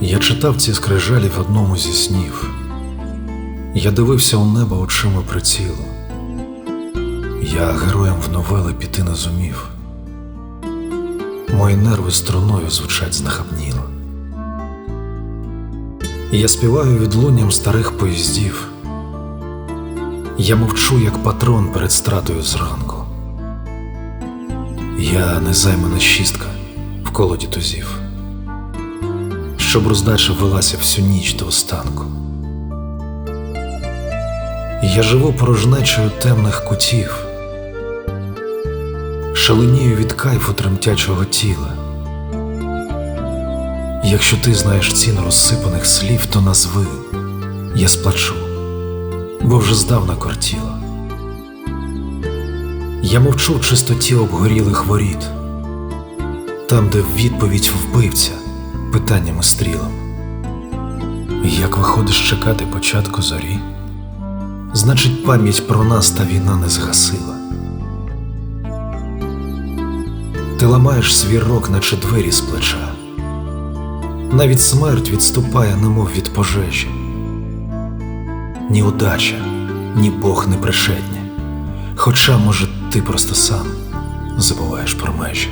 Я читав ці скрижалі в одному зі снів. Я дивився у небо очима прицілу. Я героям в новели піти не зумів. Мої нерви струною звучать знахабніло. Я співаю відлунням старих поїздів. Я мовчу, як патрон перед стратою зранку. Я незаймана шістка в колоді тузів, щоб роздача велася всю ніч до останку. Я живу порожнечою темних кутів, шаленію від кайфу тремтячого тіла. Якщо ти знаєш ціну розсипаних слів, то назви, я сплачу, бо вже здавна кортіло. Я мовчу в чистоті обгорілих воріт, там, де відповідь вбивця питаннями стрілом. Як виходиш чекати початку зорі? Значить, пам'ять про нас та війна не згасила. Ти ламаєш свій рок, наче двері з плеча. Навіть смерть відступає, немов від пожежі. Ні удача, ні Бог не пришедні. Хоча, може, ти просто сам забуваєш про межі.